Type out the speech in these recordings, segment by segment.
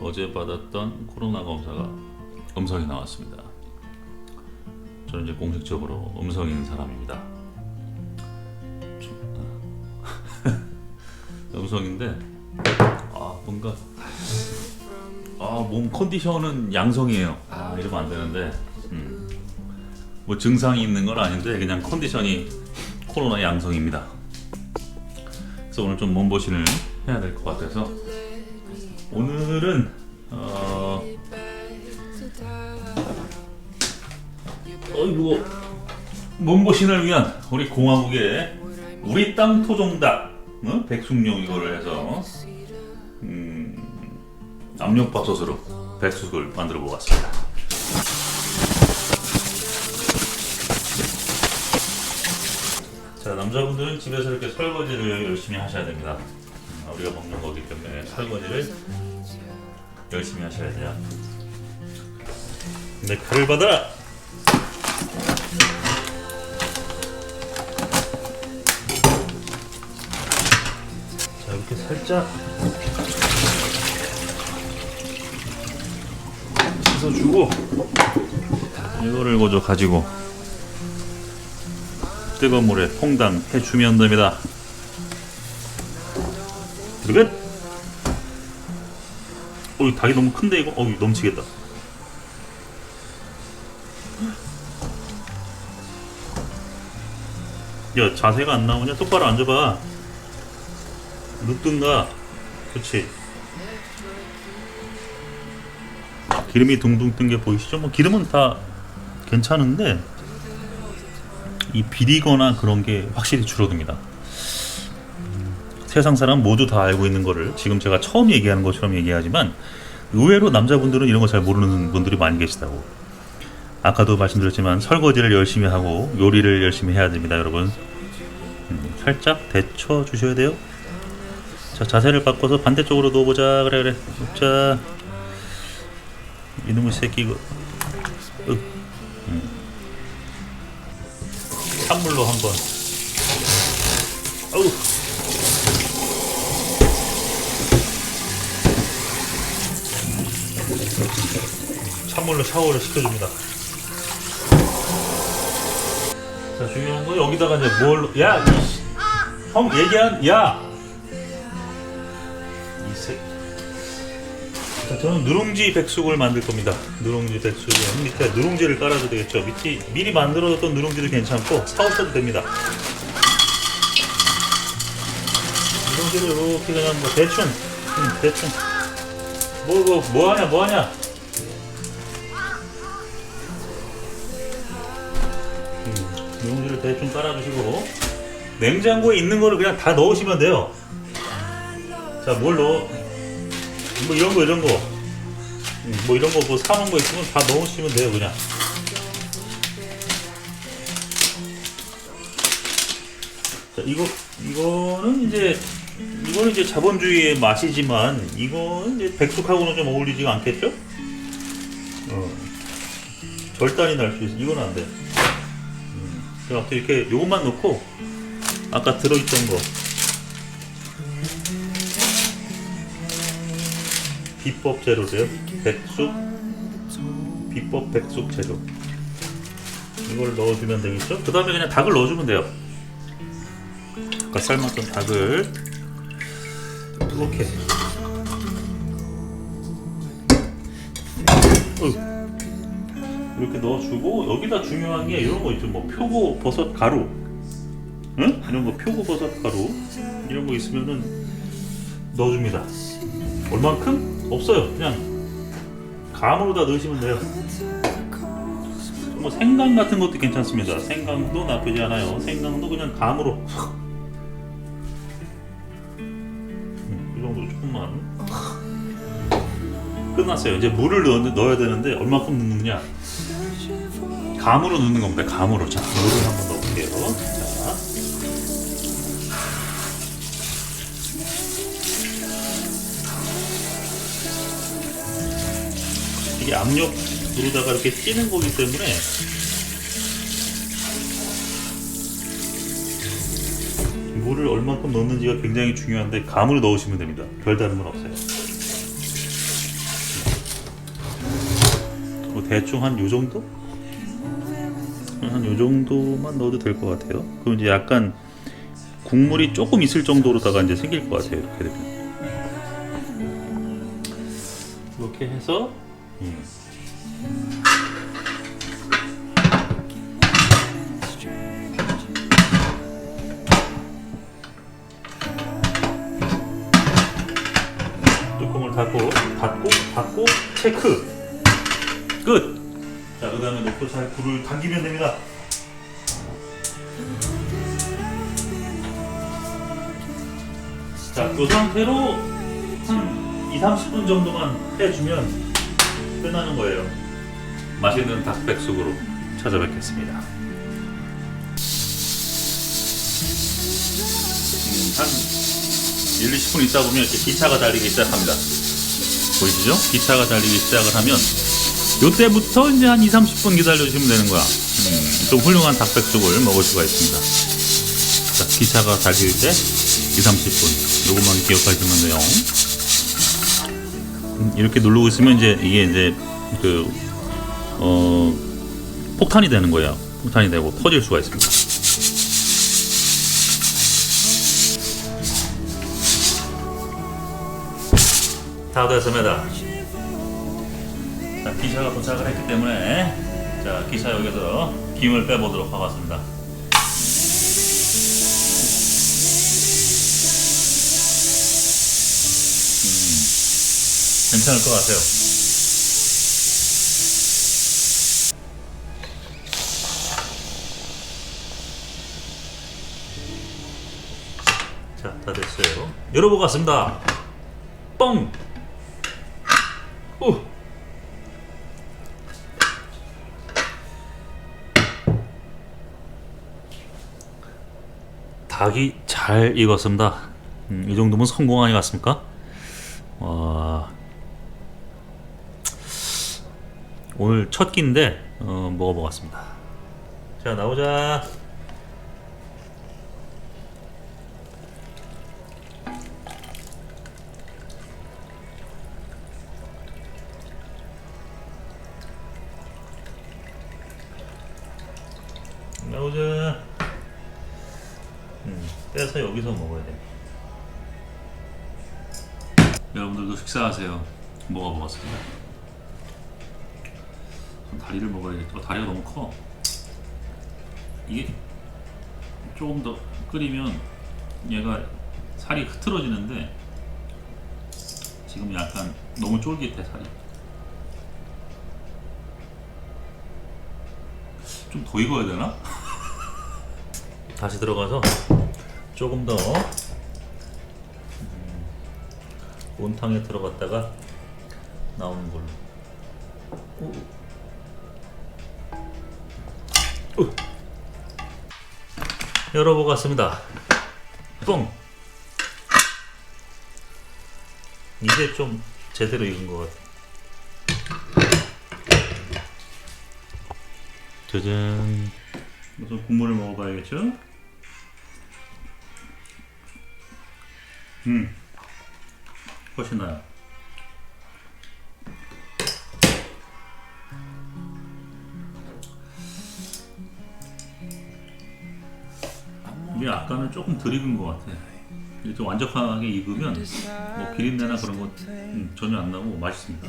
어제 받았던 코로나 검사가 음성이 나왔습니다. 저는 이제 공식적으로 음성인 사람입니다. 좀, 아, 음성인데 아 뭔가 아 몸 컨디션은 양성이에요. 아 이러면 안 되는데 음, 뭐 증상이 있는 건 아닌데 그냥 컨디션이 코로나 양성입니다. 그래서 오늘 좀 몸보신을 해야 될 것 같아서 오늘은 어 어이구 몸보신을 위한 우리 공화국의 우리 땅 토종닭 어? 백숙용 이거를 해서 음, 압력밥솥으로 백숙을 만들어 보았습니다. 자 남자분들은 집에서 이렇게 설거지를 열심히 하셔야 됩니다. 음, 우리가 먹는 거기 때문에 설거지를 열심히 하셔야 돼요. 내 칼을 받아라. 자 이렇게 살짝 씻어주고 이거를 고저 가지고 뜨거운 물에 퐁당 해주면 됩니다. 들 어이 닭이 너무 큰데 이거 어이 넘치겠다. 야 자세가 안 나오냐? 똑바로 앉아봐. 눕든가. 그렇지. 기름이 둥둥 뜬 게 보이시죠? 뭐 기름은 다 괜찮은데 이 비리거나 그런 게 확실히 줄어듭니다. 음, 세상 사람 모두 다 알고 있는 거를 지금 제가 처음 얘기하는 것처럼 얘기하지만 의외로 남자분들은 이런 거 잘 모르는 분들이 많이 계시다고. 아까도 말씀드렸지만 설거지를 열심히 하고 요리를 열심히 해야 됩니다, 여러분. 음, 살짝 데쳐 주셔야 돼요. 자 자세를 바꿔서 반대쪽으로 누워보자. 그래 그래. 자 이놈의 새끼 이거. 으. 음. 찬물로 한번. 어우. 찬물로 샤워를 시켜줍니다. 자 중요한 건 여기다가 이제 뭘? 야, 이씨. 형 얘기한 야. 이 새. 자, 저는 누룽지 백숙을 만들 겁니다. 누룽지 백숙은 밑에 누룽지를 깔아도 되겠죠. 밑에 미리 만들어뒀던 누룽지도 괜찮고 사오셔도 됩니다. 누룽지를 이렇게 그냥 뭐 대충, 음, 대충. 뭐, 뭐, 뭐 하냐, 뭐 하냐. 음, 누룽지를 대충 깔아주시고 냉장고에 있는 거를 그냥 다 넣으시면 돼요. 자, 뭘 넣어? 뭐 이런 거 이런 거. 음, 뭐 이런 거뭐 사놓은 거 있으면 다 넣으시면 돼요, 그냥. 자, 이거 이거는 이제 이거는 이제 자본주의의 맛이지만 이거는 이제 백숙하고는 좀 어울리지가 않겠죠? 어. 절단이 날 수 있어. 이건 안 돼. 음. 그럼 이렇게 요것만 넣고 아까 들어있던 거 비법 재료래요. 백숙 비법 백숙 재료. 이걸 넣어주면 되겠죠? 그 다음에 그냥 닭을 넣어주면 돼요. 아까 삶았던 닭을 이렇게. 어휴. 이렇게 넣어주고 여기다 중요한 게 이런 거 있죠. 뭐 표고 버섯 가루, 응? 이런 거 표고 버섯 가루 이런 거 있으면은 넣어줍니다. 얼만큼? 없어요. 그냥 감으로 다 넣으시면 돼요. 뭐 생강 같은 것도 괜찮습니다. 생강도 나쁘지 않아요. 생강도 그냥 감으로 음, 이 정도 조금만 끝났어요. 이제 물을 넣, 넣어야 되는데 얼마큼 넣느냐? 감으로 넣는 겁니다. 감으로 자 물을 한번 넣을게요. 자. 이게 압력으로다가 이렇게 찌는 거기 때문에 물을 얼마큼 넣는지가 굉장히 중요한데 감으로 넣으시면 됩니다. 별다른 건 없어요. 대충 한 요 정도? 한 요 정도만 넣어도 될 것 같아요. 그럼 이제 약간 국물이 조금 있을 정도로다가 이제 생길 것 같아요. 이렇게 되면. 이렇게 해서 음. 뚜껑을 닫고 닫고 닫고 체크 끝. 자 그 다음에 놓고 잘 불을 당기면 됩니다. 자, 그 상태로 한 2, 30분 정도만 해주면 끝나는 거예요. 맛있는 닭백숙으로 찾아뵙겠습니다. 음, 한 1, 20분 있다 보면 이렇게 기차가 달리기 시작합니다. 보이시죠? 기차가 달리기 시작을 하면 요때부터 이제 한 2, 30분 기다려주시면 되는 거야. 음, 좀 훌륭한 닭백숙을 먹을 수가 있습니다. 자, 기차가 달릴 때 2, 30분. 요것만 기억하시면 돼요. 음, 이렇게 누르고 있으면 이제 이게 이제 그, 어, 폭탄이 되는 거예요. 폭탄이 되고 터질 수가 있습니다. 다 됐습니다. 자, 기차가 도착을 했기 때문에 자, 기차 여기서 김을 빼보도록 하겠습니다. 괜찮을 것 같아요. 자, 다 됐어요. 열어보겠습니다. 뻥! 오! 닭이 잘 익었습니다. 음, 이 정도면 성공 아니겠습니까? 와. 오늘 첫 끼인데 어, 먹어보겠습니다. 자. 나오자. 여러분들도 식사하세요. 먹어보겠습니다. 다리를 먹어야겠다. 다리가 너무 커. 이게 조금 더 끓이면 얘가 살이 흐트러지는데 지금 약간 너무 쫄깃해 살이. 좀 더 익어야 되나? 다시 들어가서 조금 더 음, 온탕에 들어갔다가 나오는 걸로. 오. 우. 열어보겠습니다. 뻥. 이제 좀 제대로 익은 것 같아. 짜잔. 우선 국물을 먹어봐야겠죠? 음. 훨씬 나요. 이게 아까는 조금 덜 익은 것 같아. 이게 좀 완벽하게 익으면 뭐 비린내나 그런 거 음, 전혀 안 나고 맛있습니다.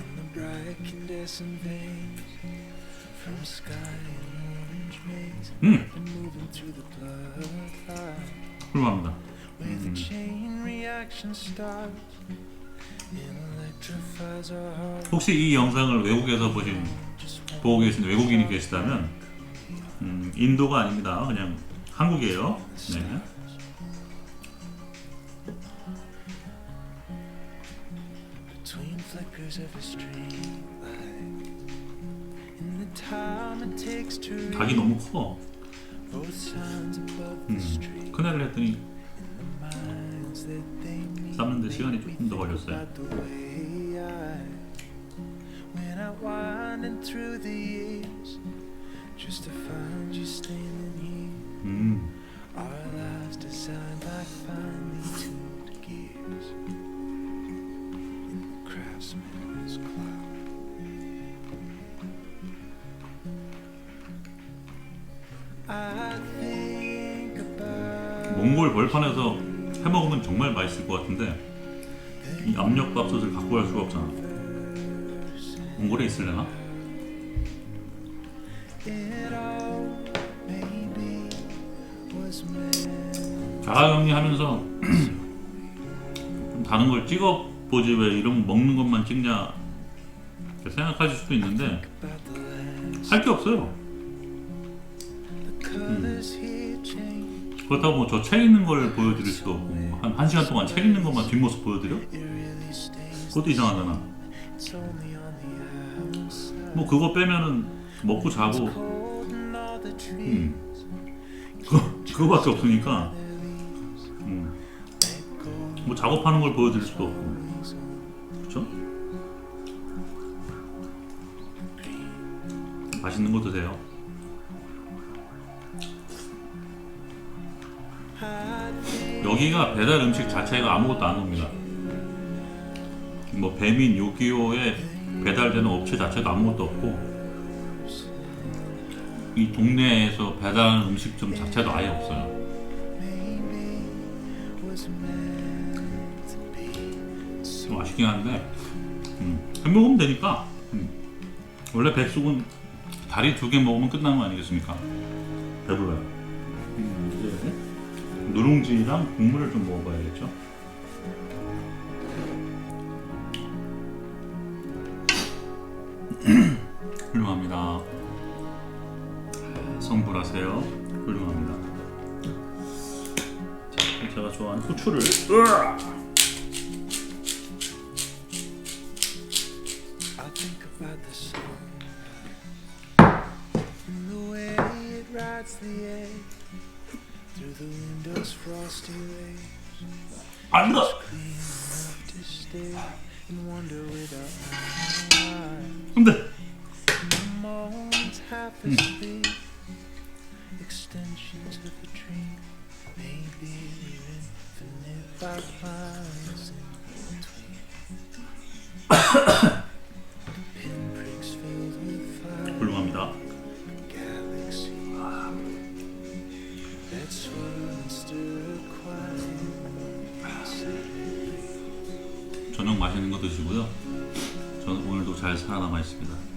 음, 훌륭합니다. 음, 혹시 이 영상을 외국에서 보신 보고 계신 외국인이 계시다면 음, 인도가 아닙니다. 그냥 한국이에요. 네. 닭이 너무 커. 음, 큰애를 했더니 삶는데 시간이 조금 더 걸렸어요. 음. 몽골 벌판에서 해 먹으면 정말 맛있을 것 같은데 이 압력밥솥을 갖고 갈 수가 없잖아. 몽골에 was meant. 자가격리 하면서 좀 다른 걸 찍어 보지 왜 이런 거 먹는 것만 찍냐 생각하실 수도 있는데 할 게 없어요. change. 그렇다고 뭐 저 책 읽는 걸 보여드릴 수도 없고 한, 한 시간 동안 책 읽는 것만 뒷모습 보여드려? 그것도 이상하잖아. 뭐 그거 빼면은 먹고 자고. 음. 그거, 그거밖에 없으니까 음. 뭐 작업하는 걸 보여드릴 수도 없고 그렇죠? 맛있는 거 드세요. 여기가 배달 음식 자체가 아무것도 안 옵니다. 뭐 배민 요기요에 배달되는 업체 자체가 아무것도 없고 이 동네에서 배달하는 음식점 자체도 아예 없어요. 좀 아쉽긴 한데 음, 해 먹으면 되니까 음. 원래 백숙은 다리 두 개 먹으면 끝나는 거 아니겠습니까? 배불러요. 음, 이제 누룽지랑 국물을 좀 먹어봐야겠죠. 훌륭합니다. 성불하세요. 훌륭합니다. 자, 제가 좋아하는 후추를 으아! 안 filled with fire. 훌륭합니다. 드시고요. 저는 오늘도 잘 살아남아 있습니다.